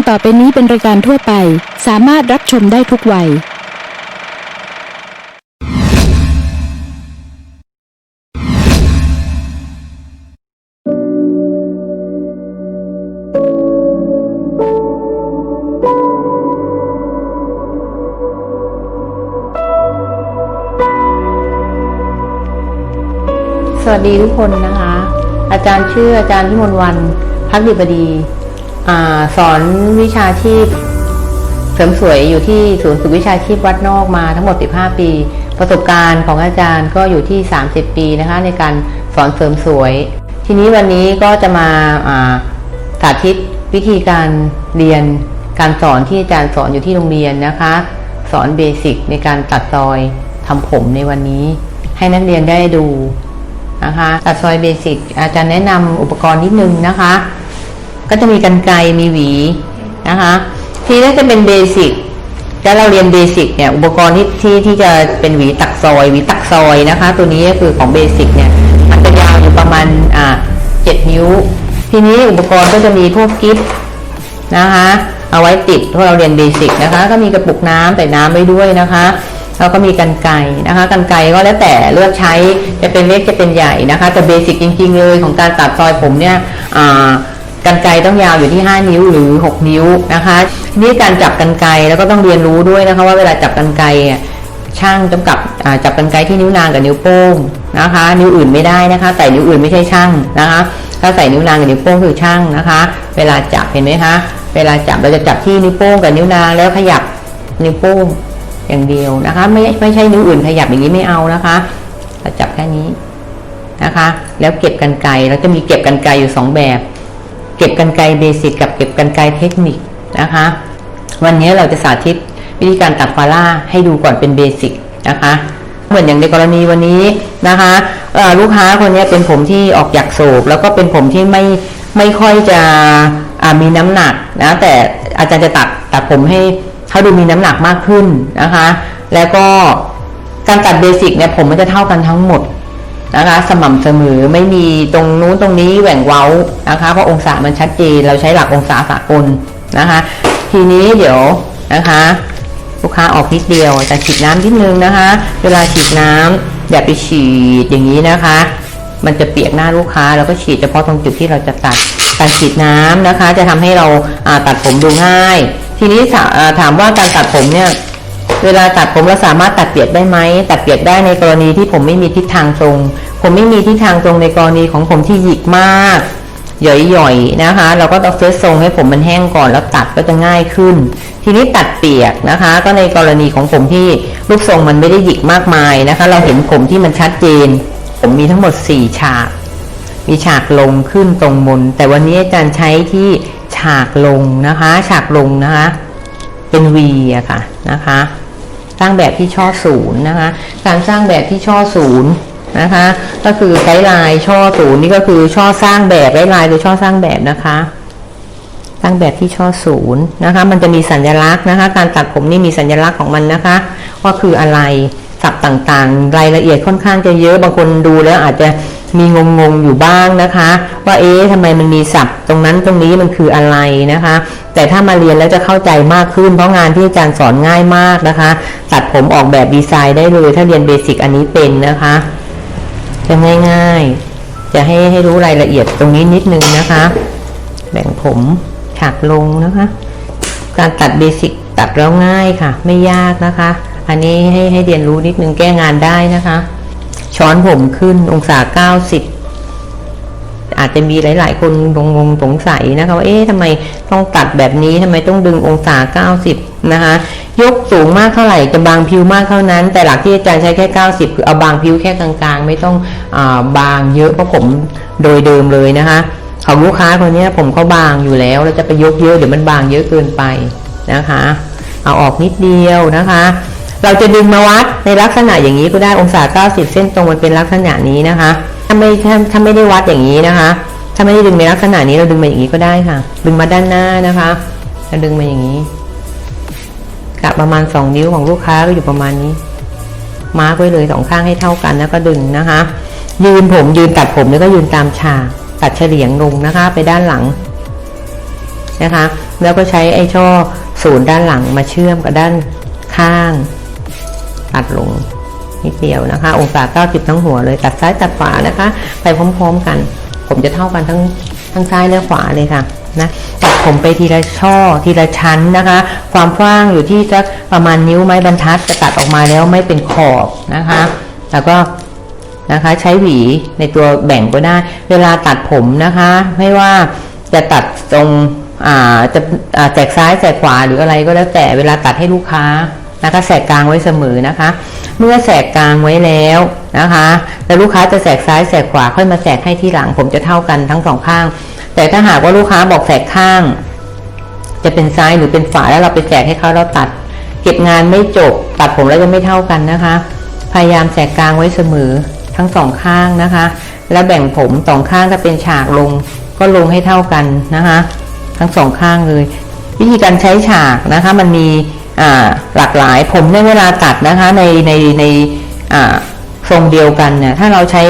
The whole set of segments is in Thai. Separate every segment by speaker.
Speaker 1: การต่อไปนี้เป็นรายการทั่วไป สามารถรับชมได้ทุกวัย
Speaker 2: สวัสดีทุกคนนะคะ อาจารย์ชื่ออาจารย์พิมลวัน พักดีบดี อสอนวิชาชีพ เสริมสวยอยู่ที่ศูนย์ฝึกวิชาชีพวัดนอกมาทั้งหมด 15 ปี ประสบการณ์ของอาจารย์ก็อยู่ที่ 30 ปีนะคะ ในการสอนเสริมสวย ทีนี้วันนี้ก็จะมาาสาธิตวิธีการเรียนการสอนที่อาจารย์สอนอยู่ที่โรงเรียนนะคะ สอนเบสิกในการตัดซอยทำผมในวันนี้ ให้นักเรียนได้ดูนะคะ ตัดซอยเบสิกอาจารย์แนะนำอุปกรณ์นิดนึงนะคะ ก็จะมีกันไกมีหวีนะคะทีนี้จะเป็นเบสิกแล้วเราเรียนเบสิกเนี่ยอุปกรณ์ที่ที่ที่จะเป็นหวีตักซอยหวีตักซอยนะคะ ตัวนี้ก็คือของเบสิกเนี่ยมันจะยาวอยู่ประมาณอ่าเจ็ดนิ้ว ทีนี้อุปกรณ์ก็จะมีพวกกิฟนะคะเอาไว้ติดเพราะเราเรียนเบสิกนะคะ ก็มีกระปุกน้ำใส่น้ำไว้ด้วยนะคะแล้วก็มีกันไกรนะคะกันไกรก็แล้วแต่เลือกใช้จะเป็นเล็กจะเป็นใหญ่นะคะ แต่เบสิกจริง ๆ เลยของการตัดซอยผมเนี่ยอ่า กันไกรต้องยาวอยู่ที่ 5 นิ้วหรือ 6 นิ้วนะคะทีนี้การจับกันไกรแล้วก็ต้องเรียนรู้ด้วยนะคะว่าเวลาจับกันไก่ช่างจำกับจับกันไกรที่นิ้วนางกับนิ้วโป้งนะคะ นิ้วอื่นไม่ได้นะคะ แต่นิ้วอื่นไม่ใช่ช่างนะคะ ถ้าใส่นิ้วนางกับนิ้วโป้งคือช่างนะคะ เวลาจับเห็นไหมคะเวลาจับเราจะจับที่นิ้วโป้งกับนิ้วนางแล้วขยับนิ้วโป้งอย่างเดียวนะคะ ไม่ไม่ใช่นิ้วอื่นขยับอย่างนี้ไม่เอานะคะเราจับแค่นี้นะคะ แล้วเก็บกันไกรเราจะมีเก็บกันไกรอยู่สองแบบ เก็บกันไกรเบสิกกับเก็บกันไกรเทคนิคนะคะ วันนี้เราจะสาธิตวิธีการตัดฟาร่าให้ดูก่อนเป็นเบสิกนะคะเหมือนอย่างในกรณีวันนี้นะคะลูกค้าคนนี้เป็นผมที่ออกอยากโศกแล้วก็เป็นผมที่ไม่ไม่ค่อยจะมีน้ำหนักนะแต่อาจารย์จะตัดตัดผมให้เขาดูมีน้ำหนักมากขึ้นนะคะ แล้วก็การตัดเบสิกเนี่ยผมมันจะเท่ากันทั้งหมด นะคะ สม่ำเสมอไม่มีตรงนู้นตรงนี้แหว่งเว้านะคะ เพราะองศามันชัดเจนเราใช้หลักองศาสากลนะคะ ทีนี้เดี๋ยวนะคะลูกค้าออกนิดเดียวแต่ฉีดน้ำนิดนึงนะคะ เวลาฉีดน้ำอย่าไปฉีดอย่างนี้นะคะ มันจะเปียกหน้าลูกค้าแล้วก็ฉีดเฉพาะตรงจุดที่เราจะตัดการฉีดน้ำนะคะ จะทำให้เราตัดผมดูง่าย ทีนี้ถามว่าการตัดผมเนี่ย เวลาตัดผมเราสามารถตัดเปียกได้ไหมตัดเปียกได้ในกรณีที่ผมไม่มีทิศทางตรง ผมไม่มีทิศทางตรงในกรณีของผมที่หยิกมากหย่อยๆนะคะ เราก็ต้องเซตทรงให้ผมมันแห้งก่อนแล้วตัดก็จะง่ายขึ้น ทีนี้ตัดเปียกนะคะ ก็ในกรณีของผมที่รูปทรงมันไม่ได้หยิกมากมายนะคะ เราเห็นผมที่มันชัดเจน ผมมีทั้งหมด 4 ฉาก มีฉากลงขึ้นตรงบนแต่วันนี้อาจารย์ใช้ที่ฉากลงนะคะ ฉากลงนะคะ เป็น V อะค่ะนะคะ สร้างแบบที่ช่อศูนย์นะคะ การสร้างแบบที่ช่อศูนย์นะคะ ก็คือไกด์ไลน์ช่อศูนย์นี่ก็คือช่อสร้างแบบไกด์ไลน์คือช่อสร้างแบบนะคะสร้างแบบที่ช่อศูนย์นะคะ มันจะมีสัญลักษณ์นะคะ การตัดผมนี่มีสัญลักษณ์ของมันนะคะ ว่าคืออะไรศัพท์ต่างๆ รายละเอียดค่อนข้างจะเยอะบางคนดูแล้วอาจจะ มีงงๆอยู่บ้างนะคะ ว่าเอ๊ะทำไมมันมีศัพท์ ตรงนั้นตรงนี้มันคืออะไรนะคะ แต่ถ้ามาเรียนแล้วจะเข้าใจมากขึ้น เพราะงานที่อาจารย์สอนง่ายมากนะคะ ตัดผมออกแบบดีไซน์ได้เลย ถ้าเรียนเบสิกอันนี้เป็นนะคะ จะง่ายๆ จะให้ให้รู้รายละเอียดตรงนี้นิดนึงนะคะ แบ่งผมฉากลงนะคะ การตัดเบสิกตัดแล้วง่ายค่ะ ไม่ยากนะคะ อันนี้ให้ให้เรียนรู้นิดนึงแก้งานได้นะคะ ช้อนผมขึ้นองศา90อาจจะมีหลาย ๆ คนงงสงสัยนะคะว่าเอ๊ะทำไมต้องตัดแบบนี้ทำไมต้องดึงองศา 90 นะคะ ยกสูงมากเท่าไหร่จะบางผิวมากเท่านั้น แต่หลักที่อาจารย์ใช้แค่ 90 คือเอาบางผิวแค่กลาง ๆ ไม่ต้องอาบางเยอะเพราะผมโดยเดิมเลยนะคะของลูกค้าคนนี้ผมเขาบางอยู่แล้วเราจะไปยกเยอะเดี๋ยวมันบางเยอะเกินไปนะคะ เอาออกนิดเดียวนะคะ เราจะดึงมาวัดในลักษณะอย่างนี้ก็ได้องศา 90 เส้นตรงมันเป็นลักษณะนี้นะคะ ถ้าไม่ถ้าถ้าไม่ได้วัดอย่างนี้นะคะ ถ้าไม่ได้ดึงในลักษณะนี้เราดึงมาอย่างนี้ก็ได้ค่ะ ดึงมาด้านหน้านะคะแล้วดึงมาอย่างนี้กะประมาณ 2 นิ้วของลูกค้าก็อยู่ประมาณนี้ มาร์กไว้เลยสองข้างให้เท่ากันแล้วก็ดึงนะคะ ยืนผมยืนตัดผมแล้วก็ยืนตามฉากตัดเฉลียงลงนะคะ ไปด้านหลังนะคะ แล้วก็ใช้ไอ้ช่อศูนย์ด้านหลังมาเชื่อมกับด้านข้าง ตัดลงนิดเดียวนะคะ องศา 90 ทั้งหัวเลย ตัดซ้ายตัดขวานะคะ ไปพร้อม ๆกัน ผมจะเท่ากันทั้งทั้งซ้ายและขวาเลยค่ะนะตัดผมไปทีละช่อทีละชั้นนะคะ ความกว้างอยู่ที่สักประมาณนิ้วไม้บรรทัดจะตัดออกมาแล้วไม่เป็นขอบนะคะ แล้วก็นะคะใช้หวีในตัวแบ่งก็ได้ เวลาตัดผมนะคะ ไม่ว่าจะตัดตรงอาจะแจกซ้ายแจกขวาหรืออะไรก็แล้วแต่เวลาตัดให้ลูกค้า นะคะ แสกกลางไว้เสมอนะคะ เมื่อแสกกลางไว้แล้วนะคะ แล้วลูกค้าจะแสกซ้ายแสกขวาค่อยมาแสกให้ที่หลัง ผมจะเท่ากันทั้งสองข้าง แต่ถ้าหากว่าลูกค้าบอกแสกข้าง จะเป็นซ้ายหรือเป็นขวาแล้วเราไปแจกให้เขาเราตัด เก็บงานไม่จบตัดผมแล้วจะไม่เท่ากันนะคะ พยายามแสกกลางไว้เสมอทั้งสองข้างนะคะ แล้วแบ่งผมสองข้างถ้าเป็นฉากลงก็ลงให้เท่ากันนะคะ ทั้งสองข้างเลย วิธีการใช้ฉากนะคะ มันมี หลากหลายผมในเวลาตัดนะคะในในในอ่าทรงเดียวกันเนี่ยถ้าเราใช้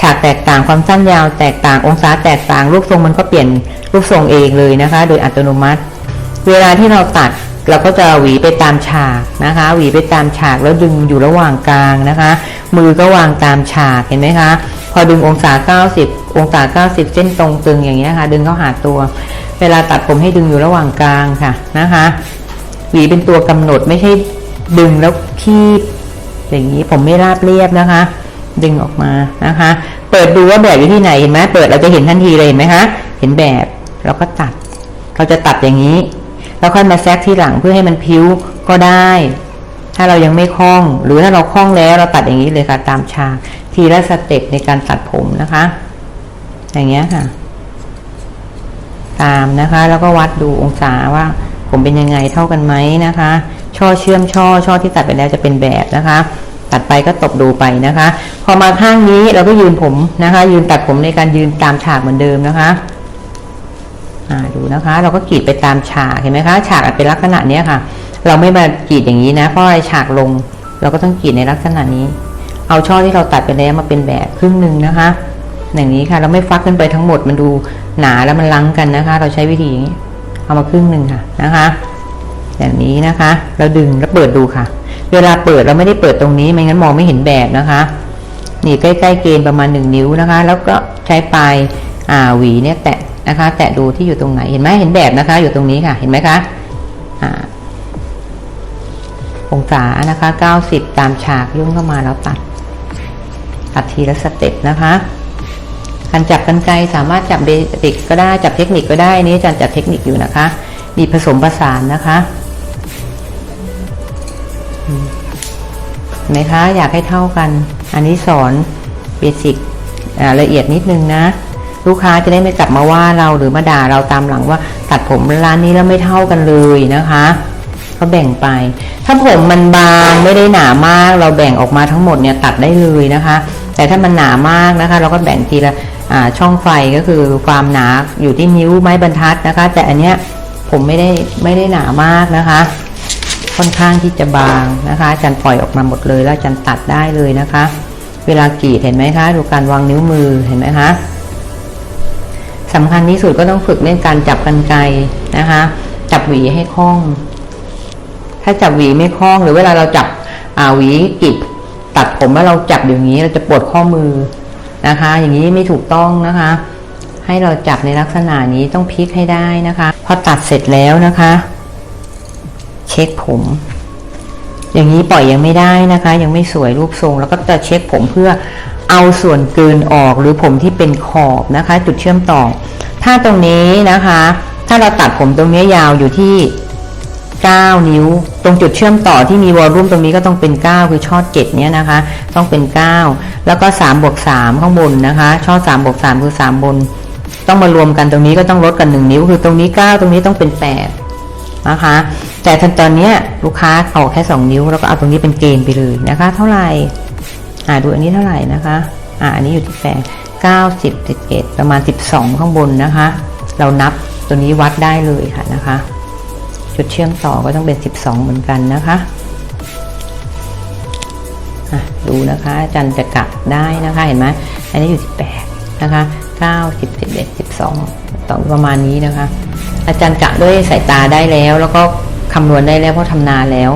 Speaker 2: ฉากแตกต่างความสั้นยาวแตกต่างองศาแตกต่างรูปทรงมันก็เปลี่ยนรูปทรงเองเลยนะคะ โดยอัตโนมัติ เวลาที่เราตัดเราก็จะหวีไปตามฉากนะคะ หวีไปตามฉากแล้วดึงอยู่ระหว่างกลางนะคะ มือก็วางตามฉากเห็นไหมคะ พอดึงองศา 90 องศา 90 เส้นตรงตึงอย่างนี้ยค่ะ ดึงเข้าหาตัว เวลาตัดผมให้ดึงอยู่ระหว่างกลางค่ะนะคะ หวีเป็นตัวกำหนดไม่ใช่ดึงแล้วคีบอย่างนี้ผมไม่ราบเรียบนะคะ ดึงออกมานะคะ เปิดดูว่าแบบอยู่ที่ไหนเห็นไหมเปิดเราจะเห็นทันทีเลยเห็นไหมคะเห็นแบบเราก็ตัด เราจะตัดอย่างนี้แล้วค่อยมาแซกที่หลังเพื่อให้มันพิ้วก็ได้ ถ้าเรายังไม่คล่อง หรือถ้าเราคล่องแล้วเราตัดอย่างนี้เลยค่ะตามฉากทีละสเต็ปในการตัดผมนะคะ อย่างเงี้ยค่ะ ตามนะคะ แล้วก็วัดดูองศาว่า ผมเป็นยังไงเท่ากันไหมนะคะ ช่อเชื่อมช่อช่อที่ตัดไปแล้วจะเป็นแบบนะคะ ตัดไปก็ตบดูไปนะคะ พอมาข้างนี้เราก็ยืนผมนะคะ ยืนตัดผมในการยืนตามฉากเหมือนเดิมนะคะดูนะคะ เราก็กรีดไปตามฉากเห็นไหมคะฉากอาจเป็นลักษณะเนี้ยค่ะ เราไม่มากรีดอย่างนี้นะเพราะอะไรฉากลง เราก็ต้องกรีดในลักษณะนี้ เอาช่อที่เราตัดไปแล้วมาเป็นแบบครึ่งหนึ่งนะคะอย่างนี้ค่ะ เราไม่ฟักขึ้นไปทั้งหมดมันดูหนาแล้วมันลังกันนะคะ เราใช้วิธีอย่างนี้ เอามาครึ่งหนึ่งค่ะนะคะ อย่างนี้นะคะ เราดึงแล้วเปิดดูค่ะ เวลาเปิดเราไม่ได้เปิดตรงนี้ไม่งั้นมองไม่เห็นแบบนะคะ นี่ใกล้ๆเกณฑ์ประมาณหนึ่งนิ้วนะคะ แล้วก็ใช้ปลายอ่าหวีเนี่ยแตะนะคะ แตะดูที่อยู่ตรงไหนเห็นไหมเห็นแบบนะคะ อยู่ตรงนี้ค่ะ เห็นไหมคะอ่าองศานะคะ 90 ตามฉากยุ่งเข้ามาแล้วตัดตัดทีละสเต็ปนะคะ การจับกันไกรสามารถจับเบสิกก็ได้จับเทคนิคก็ได้นี่อาจารย์จับเทคนิคอยู่นะคะ มีผสมผสานนะคะเห็นไหมคะอยากให้เท่ากัน อันนี้สอนเบสิกละเอียดนิดนึงนะ ลูกค้าจะได้ไม่กลับมาว่าเราหรือมาด่าเราตามหลังว่า ตัดผมร้านนี้แล้วไม่เท่ากันเลยนะคะเขาแบ่งไป ถ้าผมมันบางไม่ได้หนามาก เราแบ่งออกมาทั้งหมดเนี่ยตัดได้เลยนะคะ แต่ถ้ามันหนามากนะคะ เราก็แบ่งทีละ ช่องไฟก็คือความหนาอยู่ที่นิ้วไม้บรรทัดนะคะ แต่อันเนี้ยผมไม่ได้ไม่ได้หนามากนะคะ ค่อนข้างที่จะบางนะคะจารย์ปล่อยออกมาหมดเลยแล้วจารย์ตัดได้เลยนะคะ เวลากรีดเห็นไหมคะ ดูการวางนิ้วมือเห็นไหมคะสำคัญที่สุดก็ต้องฝึกเรื่องการจับกันไกนะคะ จับหวีให้คล่อง ถ้าจับหวีไม่คล่อง หรือเวลาเราจับอ่าหวีกรีดตัดผมแล้วเราจับอย่างนี้เราจะปวดข้อมือ นะคะ อย่างนี้ไม่ถูกต้องนะคะ ให้เราจับในลักษณะนี้ต้องพลิกให้ได้นะคะ พอตัดเสร็จแล้วนะคะ เช็คผม อย่างนี้ปล่อยยังไม่ได้นะคะ ยังไม่สวยรูปทรง แล้วก็จะเช็คผมเพื่อเอาส่วนเกินออกหรือผมที่เป็นขอบนะคะ จุดเชื่อมต่อ ถ้าตรงนี้นะคะ ถ้าเราตัดผมตรงนี้ยาวอยู่ที่ 9 นิ้ว ตรงจุดเชื่อมต่อที่มีวอลลุ่มตรงนี้ก็ต้องเป็น 9 คือช่อ7เนี้ยนะคะ ต้องเป็น 9 แล้วก็3บวก3ข้างบนนะคะ ช่อ3บวก3คือ 3 บน ต้องมารวมกันตรงนี้ก็ต้องลดกัน 1 นิ้ว คือตรงนี้ 9 ตรงนี้ต้องเป็น 8 นะคะ แต่ทันตอนนี้ลูกค้าเอาแค่ 2 นิ้ว แล้วก็เอาตรงนี้เป็นเกณฑ์ไปเลยนะคะ เท่าไหร่อ่าดูอันนี้เท่าไหร่นะคะ อ่าอันนี้อยู่ที่แปดเก้าสิบสิบเอ็ดประมาณสิบสองข้างบนนะคะ เรานับตัวนี้วัดได้เลยค่ะนะคะ จุดเชื่อมต่อก็ต้องเป็นสิบสองเหมือนกันนะคะดูนะคะอาจารย์จะกลับได้นะคะเห็นไหมอันนี้อยู่ที่แปดนะคะเก้าสิบสิบเอ็ดสิบสองต่อประมาณนี้นะคะ อาจารย์กะด้วยสายตาได้แล้ว แล้วก็คำนวณได้แล้วเพราะทำนานแล้ว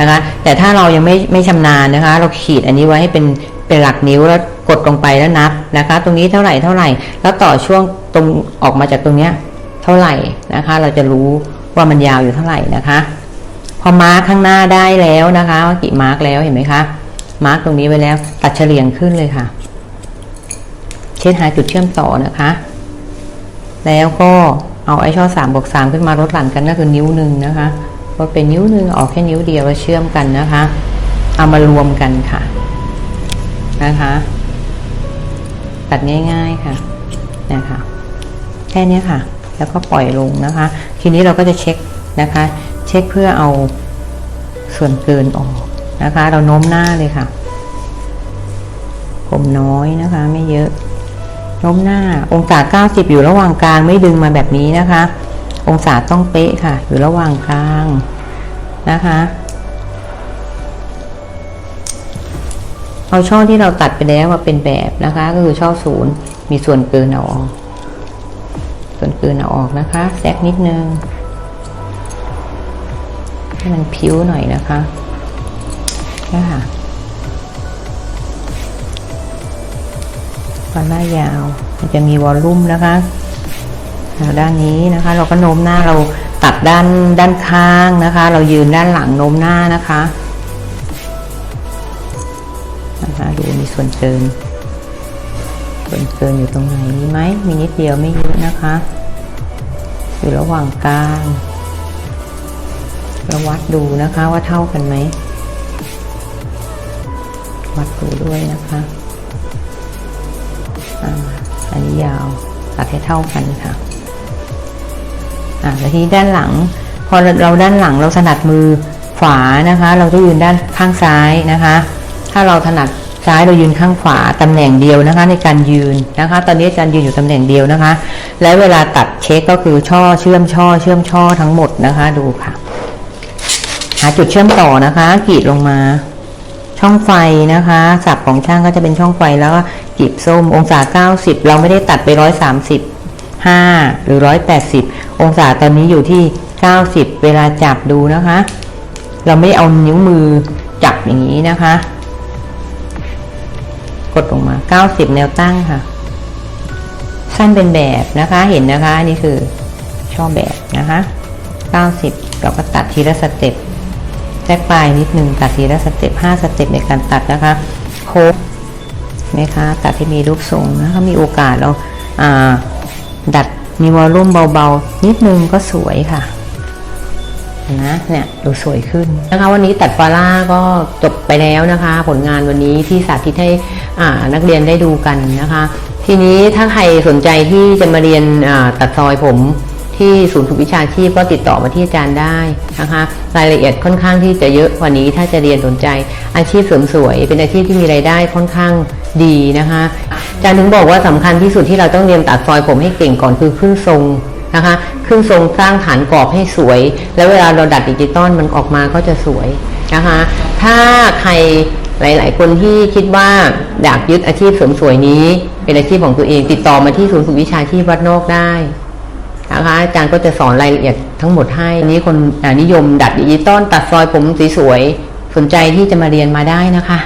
Speaker 2: นะคะ แต่ถ้าเรายังไม่ไม่ชำนาญนะคะ เราขีดอันนี้ไว้ให้เป็นเป็นหลักนิ้วแล้วกดลงไปแล้วนับนะคะ ตรงนี้เท่าไหร่เท่าไหร่ แล้วต่อช่วงตรงออกมาจากตรงเนี้ยเท่าไหร่นะคะ เราจะรู้ ว่ามันยาวอยู่เท่าไหร่นะคะ พอมาร์คข้างหน้าได้แล้วนะคะว่ากี่มาร์กแล้วเห็นไหมคะมาร์กตรงนี้ไว้แล้วตัดเฉลี่ยงขึ้นเลยค่ะ เช็ดหาจุดเชื่อมต่อนะคะ แล้วก็เอาไอ้ช่อสามบวกสามขึ้นมาลดหลั่นกันก็คือนิ้วหนึ่งนะคะว่าเป็นนิ้วหนึ่งออกแค่นิ้วเดียวแล้วเชื่อมกันนะคะ เอามารวมกันค่ะนะคะ ตัดง่าย ๆค่ะนะคะแค่นี้ค่ะ แล้วก็ปล่อยลงนะคะ ทีนี้เราก็จะเช็คนะคะ เช็คเพื่อเอาส่วนเกินออกนะคะ เราโน้มหน้าเลยค่ะ ผมน้อยนะคะ ไม่เยอะโน้มหน้า องศา 90 อยู่ระหว่างกลางไม่ดึงมาแบบนี้นะคะ องศาต้องเป๊ะค่ะ อยู่ระหว่างกลางนะคะเอาช่อที่เราตัดไปแล้วมาเป็นแบบนะคะ ก็คือช่อศูนย์มีส่วนเกินเอาออก ส่วนเกินเอาออกนะคะแทรกนิดนึง ให้มันพิ้วหน่อยนะคะนี่ค่ะฟันหน้ายาว มันจะมีวอลลุ่มนะคะด้านนี้นะคะ เราก็โน้มหน้าเราตัดด้านด้านข้างนะคะ เรายืนด้านหลังโน้มหน้านะคะนะคะดูมีส่วนเกิน เกินอยู่ตรงไหนมีไหมมีนิดเดียวไม่เยอะนะคะ อยู่ระหว่างกลางเราวัดดูนะคะว่าเท่ากันไหม วัดดูด้วยนะคะอ่าอันนี้ยาวตัดให้เท่ากันค่ะอ่าแล้วทีนี้ด้านหลัง พอเราด้านหลังเราถนัดมือขวานะคะ เราจะยืนด้านข้างซ้ายนะคะ ถ้าเราถนัด ซ้ายเรายืนข้างขวาตำแหน่งเดียวนะคะ ในการยืนนะคะ ตอนนี้อาจารย์ยืนอยู่ตำแหน่งเดียวนะคะ และเวลาตัดเช็คก็คือช่อเชื่อมช่อเชื่อมช่อทั้งหมดนะคะ ดูค่ะ หาจุดเชื่อมต่อนะคะกรีดลงมา ช่องไฟนะคะสับของช่างก็จะเป็นช่องไฟแล้วก็กรีบส้มองศา 90 เราไม่ได้ตัดไป 130 5หรือ 180 องศาตอนนี้อยู่ที่ 90 เวลาจับดูนะคะ เราไม่เอานิ้วมือจับอย่างนี้นะคะ กดลงมา 90 แนวตั้งค่ะ สั้นเป็นแบบนะคะ เห็นนะคะอันนี่คือช่อแบบนะคะ 90 เราก็ตัดทีละสเต็ปแทรกปลายนิดนึงตัดทีละสเต็ป5สเต็ปในการตัดนะคะ โค้งไหมคะตัดที่มีรูปทรงนะคะมีโอกาสเราดัดมีวอลลุ่มเบาๆ นิดนึงก็สวยค่ะ นะเนี่ยดูสวยขึ้นนะคะวันนี้ตัดฟาร่าก็จบไปแล้วนะคะ ผลงานวันนี้ที่สาธิตให้นักเรียนได้ดูกันนะคะ ทีนี้ถ้าใครสนใจที่จะมาเรียนตัดซอยผมที่ศูนย์ฝึกวิชาชีพก็ติดต่อมาที่อาจารย์ได้นะคะ รายละเอียดค่อนข้างที่จะเยอะกว่านี้ถ้าจะเรียนสนใจอาชีพเสริมสวย เป็นอาชีพที่มีรายได้ค่อนข้างดีนะคะอาจารย์ถึงบอกว่าสำคัญที่สุดที่เราต้องเรียนตัดซอยผมให้เก่งก่อนคือขึ้นทรง นะคะ ขึ้นทรงสร้างฐานกรอบให้สวย แล้วเวลาเราดัดดิจิตอลมันออกมาก็จะสวยนะคะ ถ้าใครหลาย ๆ คนที่คิดว่าอยากยึดอาชีพเสริมสวยนี้ เป็นอาชีพของตัวเองติดต่อมาที่ศูนย์ฝึกวิชาชีพวัดนอกได้นะคะอาจารย์ก็จะสอนรายละเอียดทั้งหมดให้นี้คนนิยมดัดดิจิตอลตัดซอยผมสวยๆสนใจที่จะมาเรียนมาได้นะคะ